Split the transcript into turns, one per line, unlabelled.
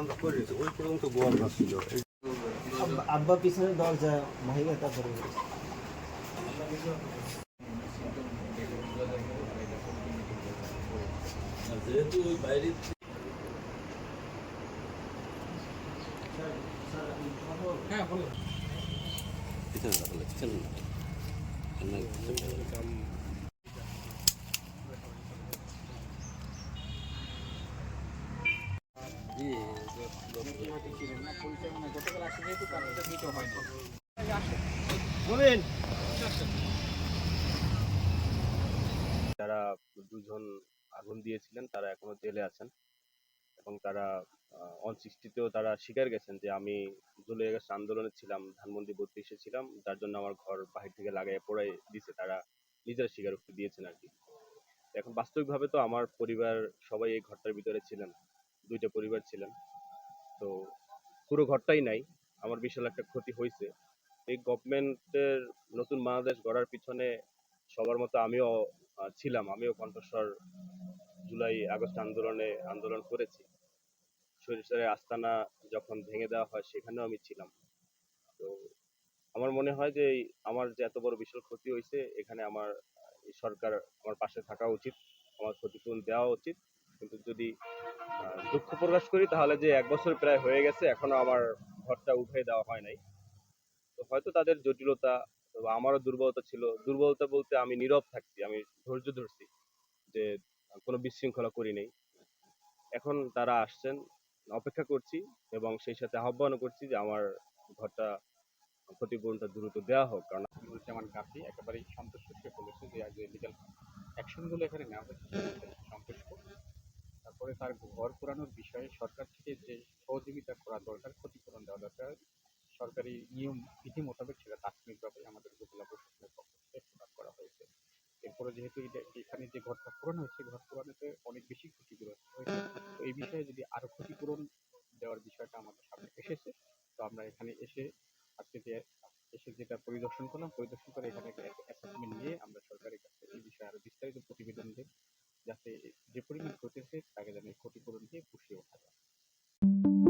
আমরা করেছি ওই পর্যন্ত গোয়াল গাছ ছিল
আব্বা- আব্বা পিছনে দরজা মহিলা তারপরে
হ্যাঁ বলুন
পিছনে রাখো না, পিছনে না। সামনে পিছনে। জি,
হয়তো ছিলেন না পরিচয়
যারা দুজন আগুন দিয়েছিলেন, তারা এখনও জেলে আছেন। এবং তারা অন সিক্সটিতেও তারা স্বীকার গেছেন যে আমি জুলাই আগস্ট আন্দোলনে ছিলাম, ধানমন্ডি বত্রিশে ছিলাম। যার জন্য আমার ঘর বাহির থেকে লাগাই পড়াই দিছে, তারা নিজেরা স্বীকারোক্তি দিয়েছেন আর কি। এখন বাস্তবিকভাবে তো আমার পরিবার সবাই এই ঘরটার ভিতরে ছিলেন, দুইটা পরিবার ছিলেন। তো পুরো ঘরটাই নাই। আমার বিশাল একটা ক্ষতি হয়েছে এই গভর্নমেন্টের নতুন বাংলাদেশ গড়ার পিছনে সবার মতো আমিও ছিলাম। আমিও কণ্ঠস্বর জুলাই, আগস্ট আন্দোলনে আন্দোলন করেছি। সরিষারের আস্তানা যখন ভেঙে দেওয়া হয় সেখানেও আমি ছিলাম। তো আমার মনে হয় যে আমার যে এত বড় বিশাল ক্ষতি হয়েছে এখানে আমার সরকার আমার পাশে থাকা উচিত। আমার ক্ষতিপূরণ দেওয়া উচিত। যদি দুঃখ প্রকাশ করি, তাহলে যে এক বছর প্রায় হয়ে গেছে, এখনও আমার ঘরটা উঠে দেওয়া হয় নাই। তো হয়তো তাদের জটিলতা আমারও দুর্বলতা ছিল। দুর্বলতা বলতে আমি নীরব থাকছি, আমি ধৈর্য ধরছি যে কোনো বিশৃঙ্খলা করি নেই। এখন তারা আসছেন, অপেক্ষা করছি এবং সেই সাথে আহ্বানও করছি যে আমার ঘরটা ক্ষতিপূরণটা দ্রুত দেওয়া হোক। কারণ
নুরুজ্জামান কাফি একেবারেই সন্তুষ্ট বলেছে যে আগে লিগাল অ্যাকশনগুলো এখানে নেওয়া হয়েছে। তারপরে তার ঘর পুরানোর বিষয়ে সরকার থেকে যে সহযোগিতা করা দরকার, ক্ষতিপূরণ দেওয়া দরকার, সরকারি নিয়ম, বিধি মোতাবেক সেটা তাৎক্ষণিকভাবে আমাদের উপজেলা প্রশাসনের পক্ষ থেকে প্রদান করা হয়েছে। এরপরে যেহেতু এখানে যে ঘরটা পূরণ হয়েছে, ঘর পূরণেতে অনেক বেশি ক্ষতিগ্রস্ত হয়েছে। তো এই বিষয়ে যদি আরও ক্ষতিপূরণ দেওয়ার বিষয়টা আমাদের সামনে এসেছে, তো আমরা এখানে এসে আজকে যে, এসে যেটা পরিদর্শন করলাম, পরিদর্শন করে এখানে একটা Thank you.